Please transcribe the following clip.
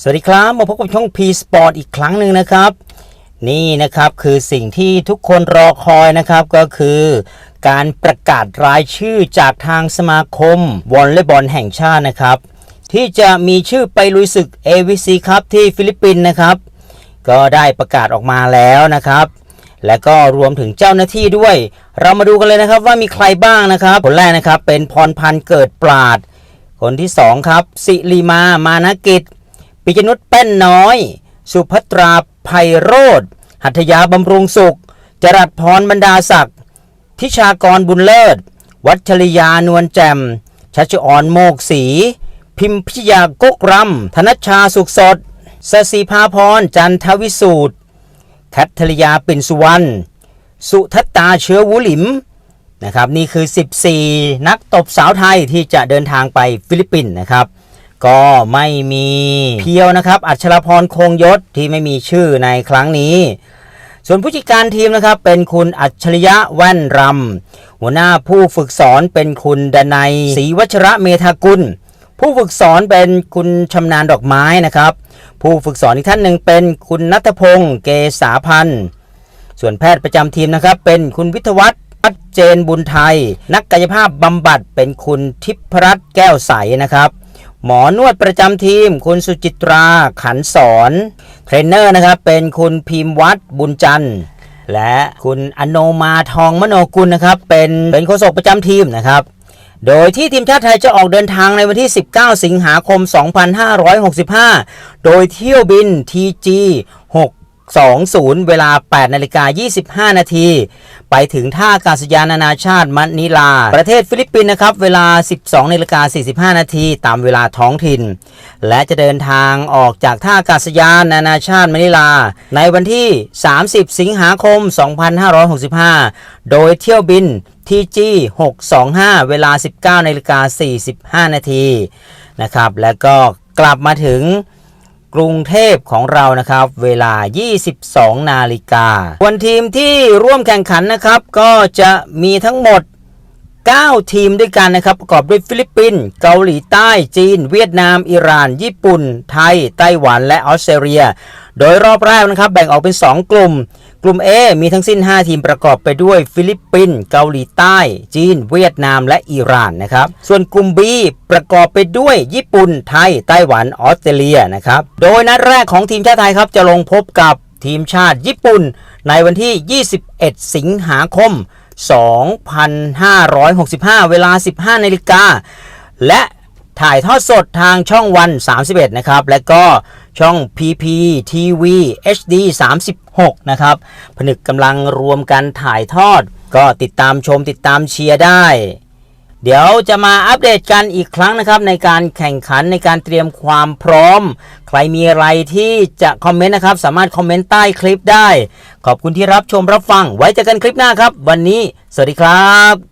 สวัสดีครับ มาพบกับช่อง P Sport อีกครั้งหนึ่งนะครับ นี่นะครับคือสิ่งที่ทุกคนรอคอยนะครับก็คือ การประกาศรายชื่อจากทางสมาคมวอลเลย์บอลแห่งชาตินะครับ ที่จะมีชื่อไปลุยศึก AVC ครับที่ฟิลิปปินส์นะครับ ก็ได้ประกาศออกมาแล้วนะครับ และก็รวมถึงเจ้าหน้าที่ด้วย เรามาดูกันเลยนะครับว่ามีใครบ้างนะครับคนแรกนะครับเป็นพรพันธ์เกิดปราด คนที่สองครับสิริมามานกิจ ปิจนุชแป้นน้อย สุภัตราไพโรธหัตถยาบำรุงสุข จรัสพรบรรดาศักดิ์ทิชากรบุญเลิศ วัชริยานวลแจ่มชัชออนโมกศรีพิมพิยากกรำธนชาสุขสดสสีภาพรจันทวิสูตรแคทธริยาปิ่นสุวรรณสุทัตตาเชื้อวุหลิมนะครับนี่คือ 14 นักตบสาวไทยที่จะเดินทางไปฟิลิปปินส์นะครับ ก็ไม่มีเพียวนะครับ อัชรพรคงยศที่ไม่มีชื่อในครั้งนี้ ส่วนผู้จัดการทีมนะครับ เป็นคุณอัจฉริยะแว่นรำหัวหน้าผู้ฝึกสอนเป็นคุณดนัยศรีวัชระเมธากุล ผู้ฝึกสอนเป็นคุณชำนาญดอกไม้นะครับ ผู้ฝึกสอนอีกท่านหนึ่งเป็นคุณนัทพงศ์เกษาพันธ์ส่วนแพทย์ประจำทีมนะครับ เป็นคุณวิทวัฒน์ัดเจนบุญไทย นักกายภาพบำบัดเป็นคุณทิพรัตน์แก้วใสนะครับ หมอนวดประจำทีม คุณสุจิตราขันสอนเทรนเนอร์นะครับเป็นคุณพิมพ์วัดบุญจันทร์และคุณอโนมาทองมโนกุลนะครับ เป็นเป็นโฆษกประจำทีมนะครับ โดยที่ทีมชาติไทยจะออกเดินทางในวันที่ 19 สิงหาคม 2565 โดยเที่ยวบิน TG 20 เวลา 8 นาฬิกา 25 นาที ไปถึงท่าอากาศยานนานาชาติมะนิลา ประเทศฟิลิปปินส์นะครับ เวลา 12 นาฬิกา 45 นาที ตามเวลาท้องถิ่น และจะเดินทางออกจากท่าอากาศยานนานาชาติมะนิลา ในวันที่ 30 สิงหาคม 2565 โดยเที่ยวบิน TG 625 เวลา 19 นาฬิกา 45 นาทีนะครับ แล้วก็กลับมาถึง กรุงเทพของเรานะครับ เวลา 22 นาฬิกาวันทีมที่ร่วมแข่งขันนะครับ ก็จะมีทั้งหมด 9 ทีมด้วยกันนะครับ ประกอบด้วยฟิลิปปินส์เกาหลีใต้จีน เวียดนาม อิหร่าน ญี่ปุ่น ไทย ไต้หวันและออสเตรเลีย โดยรอบแรกนะครับ แบ่งออกเป็น 2 กลุ่ม กลุ่ม A มีทั้งสิ้น 5 ทีมประกอบไปด้วย ฟิลิปปินส์เกาหลีใต้ จีน เวียดนามและอิหร่านนะครับ ส่วนกลุ่ม B ประกอบไปด้วยญี่ปุ่น ไทย ไต้หวัน ออสเตรเลียนะครับ โดยนัดแรกของทีมชาติไทยครับจะลงพบกับทีมชาติญี่ปุ่น ในวันที่ 21 สิงหาคม 2565 เวลา 15นาฬิกาและถ่ายทอดสดทางช่องวัน 31 นะครับ และก็ช่อง PP TV HD 36 นะครับ ผนึกกำลังรวมกันถ่ายทอด ก็ติดตามชมติดตามเชียร์ได้ เดี๋ยวจะมาอัปเดตกันอีกครั้งนะครับ ในการแข่งขันในการเตรียมความพร้อม ใครมีอะไรที่จะคอมเมนต์นะครับ สามารถคอมเมนต์ใต้คลิปได้ ขอบคุณที่รับชมรับฟัง ไว้เจอกันคลิปหน้าครับ วันนี้ สวัสดีครับ